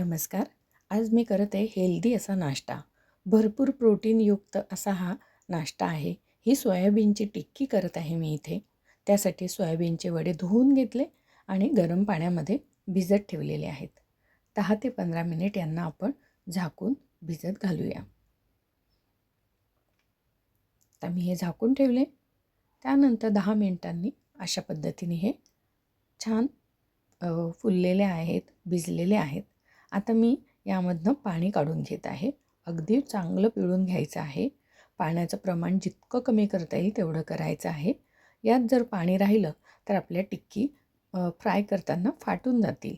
नमस्कार. आज मी करत आहे हेल्दी असा नाश्ता. भरपूर प्रोटीनयुक्त असा हा नाश्ता आहे. ही सोयाबीनची टिक्की करत आहे मी इथे. त्यासाठी सोयाबीनचे वडे धुवून घेतले आणि गरम पाण्यामध्ये भिजत ठेवलेले आहेत. दहा ते पंधरा मिनिट यांना आपण झाकून भिजत घालूया. आता मी हे झाकून ठेवले. त्यानंतर दहा मिनिटांनी अशा पद्धतीने हे छान फुललेले आहेत भिजलेले आहेत. आता मी यामधनं पाणी काढून घेत आहे. अगदी चांगलं पिळून घ्यायचं आहे. पाण्याचं प्रमाण जितकं कमी करता येईल तेवढं करायचं आहे. यात जर पाणी राहिलं तर आपल्या टिक्की फ्राय करताना फाटून जातील.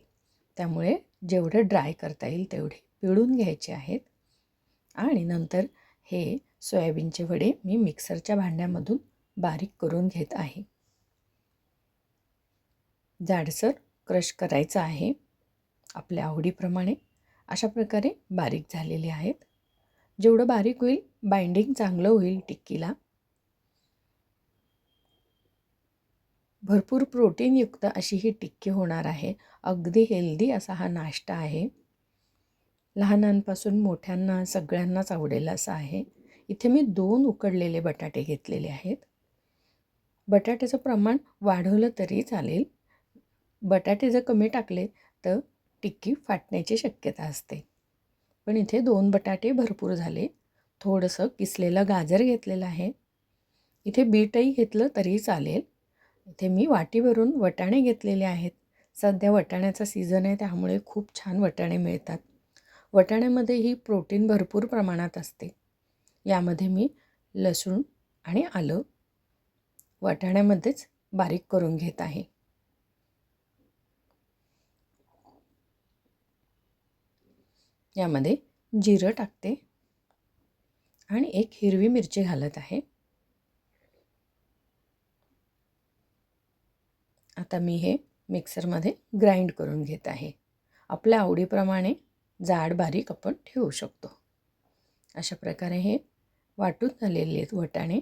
त्यामुळे जेवढं ड्राय करता येईल तेवढे पिळून घ्यायचे आहेत. आणि नंतर हे सोयाबीनचे वडे मी मिक्सरच्या भांड्यामधून बारीक करून घेत आहे. जाडसर क्रश करायचं आहे. आपल्या आवडीप्रमाणे अशा प्रकारे बारीक झालेले आहेत. जेवढं बारीक होईल बाइंडिंग चांगलं होईल टिक्कीला. भरपूर प्रोटीनयुक्त अशी ही टिक्की होणार आहे. अगदी हेल्दी असा हा नाश्ता आहे. लहानांपासून मोठ्यांना सगळ्यांनाच आवडेल असा आहे. इथे मी दोन उकडलेले बटाटे घेतलेले आहेत. बटाट्याचं प्रमाण वाढवलं तरी चालेल. बटाटे जर कमी टाकले तर टिक्की फाटण्याची शक्यता असते. पण इथे दोन बटाटे भरपूर झाले. थोडंसं किसलेलं गाजर घेतलेलं आहे. इथे बीटही घेतलं तरी चालेल. इथे मी वाटीवरून वटाणे घेतलेले आहेत. सध्या वटाण्याचा सीझन आहे त्यामुळे खूप छान वटाणे मिळतात. वटाण्यामध्ये ही प्रोटीन भरपूर प्रमाणात असते. यामध्ये मी लसूण आणि आलं. वाटाण्यामध्येच बारीक करून घेत आहे. यामध्ये जिरं टाकते आणि एक हिरवी मिरची घालत आहे. आता मी हे मिक्सरमध्ये ग्राइंड करून घेत आहे. आपल्या आवडीप्रमाणे जाड बारीक आपण ठेवू शकतो. अशा प्रकारे हे वाटून झालेले आहेत वटाणे.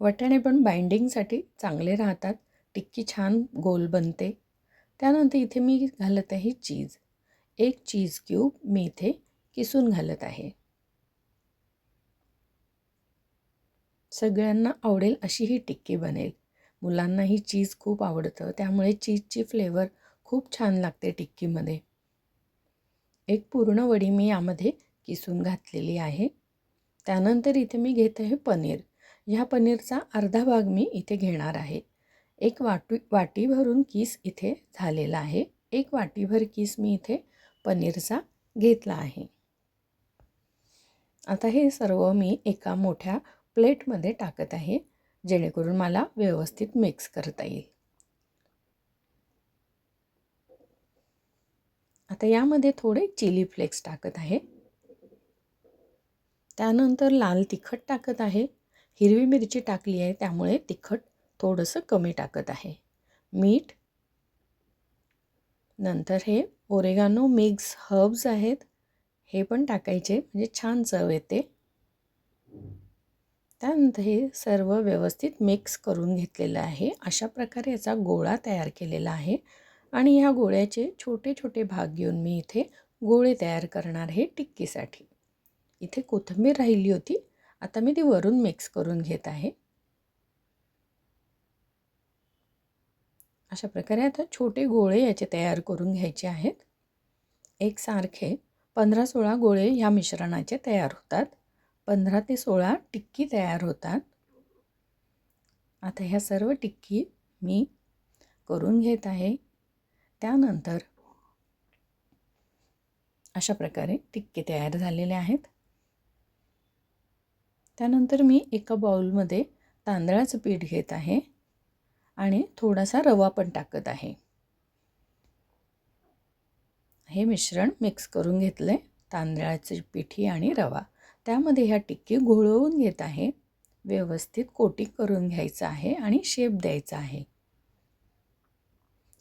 वटाणे पण बाइंडिंगसाठी चांगले राहतात. टिक्की छान गोल बनते. त्यानंतर इथे मी घालत आहे चीज. एक चीज क्यूब मी इथे किसून घालत आहे. सगळ्यांना आवडेल अशी ही टिक्की बनेल. मुलांनाही चीज खूप आवडतं. त्यामुळे चीजची फ्लेवर खूप छान लागते टिक्कीमध्ये. एक पूर्ण वडी मी यामध्ये किसून घातलेली आहे. त्यानंतर इथे मी घेत आहे पनीर. ह्या पनीरचा अर्धा भाग मी इथे घेणार आहे. एक वाटी वाटी भरून किस इथे झालेला आहे. एक वाटीभर किस मी इथे पनीरचा घेतला आहे. आता हे सर्व मी एका मोठ्या प्लेटमध्ये टाकत आहे जेणेकरून मला व्यवस्थित मिक्स करता येईल. आता यामध्ये थोडे चिली फ्लेक्स टाकत आहे. त्यानंतर लाल तिखट टाकत आहे. हिरवी मिरची टाकली आहे त्यामुळे तिखट थोडंसं कमी टाकत आहे. मीठ नंतर हे ओरेगानो मिक्स हर्ब्स आहेत. हे पण टाकायचे म्हणजे छान चव येते. त्यानंतर हे सर्व व्यवस्थित मिक्स करून घेतलेलं आहे. अशा प्रकारे याचा गोळा तयार केलेला आहे. आणि ह्या गोळ्याचे छोटे छोटे भाग घेऊन मी इथे गोळे तयार करणार आहे टिक्कीसाठी. इथे कोथिंबीर राहिली होती. आता मी ती वरून मिक्स करून घेत आहे. अशा प्रकारे आता छोटे गोळे याचे तयार करून घ्यायचे आहेत. एकसारखे पंधरा सोळा गोळे ह्या मिश्रणाचे तयार होतात. पंधरा ते सोळा टिक्की तयार होतात. आता ह्या सर्व टिक्की मी करून घेत आहे. त्यानंतर अशा प्रकारे टिक्की तयार झालेले आहेत. त्यानंतर मी एका बाउलमध्ये तांदळाचं पीठ घेत आहे. आणि थोडासा रवा पण टाकत आहे. हे मिश्रण मिक्स करून घेतलं आहे तांदळाची पिठी आणि रवा. त्यामध्ये ह्या टिक्की घोळवून घेत आहे. व्यवस्थित कोटिंग करून घ्यायचं आहे आणि शेप द्यायचा आहे.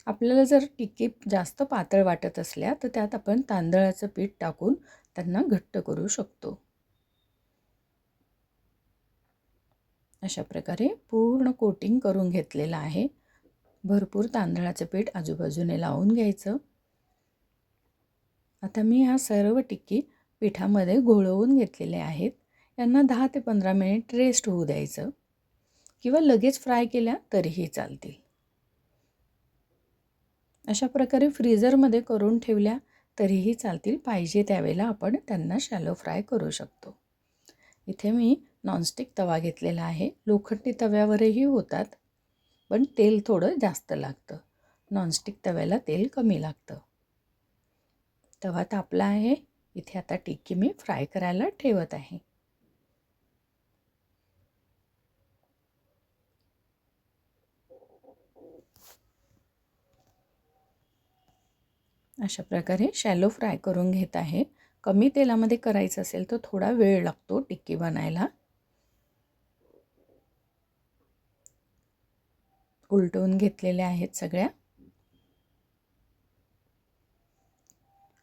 आपल्याला जर टिक्की जास्त पातळ वाटत असल्या तर त्यात आपण तांदळाचं पीठ टाकून त्यांना घट्ट करू शकतो. अशा प्रकारे पूर्ण कोटिंग करून घेतलेलं आहे. भरपूर तांदळाचं पीठ आजूबाजूने लावून घ्यायचं. आता मी ह्या सर्व टिक्की पिठामध्ये घोळवून घेतलेले आहेत. यांना दहा ते पंधरा मिनिट रेस्ट होऊ द्यायचं. किंवा लगेच फ्राय केल्या तरीही चालतील. अशा प्रकारे फ्रीझरमध्ये करून ठेवल्या तरीही चालतील. पाहिजे त्यावेळेला आपण त्यांना शॅलो फ्राय करू शकतो. इथे मी नॉनस्टिक तवा घेतलेला आहे. लोखंडी तव्यावरही होतात. पण तेल थोडं जास्त लागतं. नॉनस्टिक तव्याला तेल कमी लागतं. तवा तापला आहे. इथे आता टिक्की मी फ्राय करायला ठेवत आहे. अशा प्रकारे शॅलो फ्राय करून घेत आहे. कमी तेलामध्ये करायचं असेल तर थोडा वेळ लागतो टिक्की बनायला. उलटवून घेतलेल्या आहेत सगळ्या.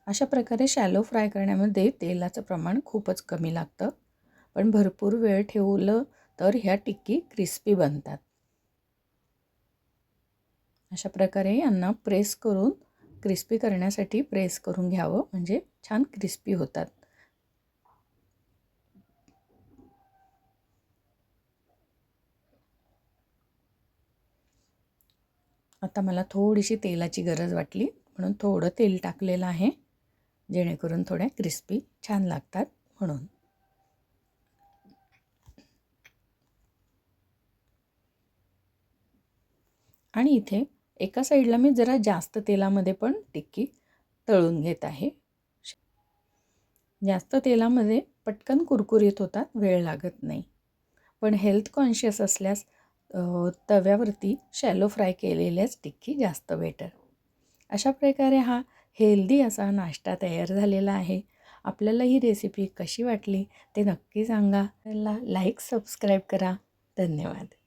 अशा प्रकारे शॅलो फ्राय करण्यामध्ये तेलाचं प्रमाण खूपच कमी लागतं. पण भरपूर वेळ ठेवलं तर ह्या टिक्की क्रिस्पी बनतात. अशा प्रकारे यांना प्रेस करून क्रिस्पी करण्यासाठी प्रेस करून घ्यावं. म्हणजे छान क्रिस्पी होतात. आता मला थोडीशी तेलाची गरज वाटली. म्हणून थोडं तेल टाकलेलं आहे. जेणेकरून थोड्या क्रिस्पी छान लागतात म्हणून. आणि इथे एका साईडला मी जरा जास्त तेलामध्ये पण टिक्की तळून घेत आहे. जास्त तेलामध्ये पटकन कुरकुरीत होतात वेळ लागत नाही. पण हेल्थ कॉन्शियस असल्यास तव्यावरती शॅलो फ्राय केलेल्याच टिक्की जास्त बेटर अशा प्रकारे हा हेल्दी असा नाश्ता तयार झालेला आहे. आपल्याला ही रेसिपी कशी वाटली ते नक्की सांगा. लाईक सबस्क्राईब करा. धन्यवाद.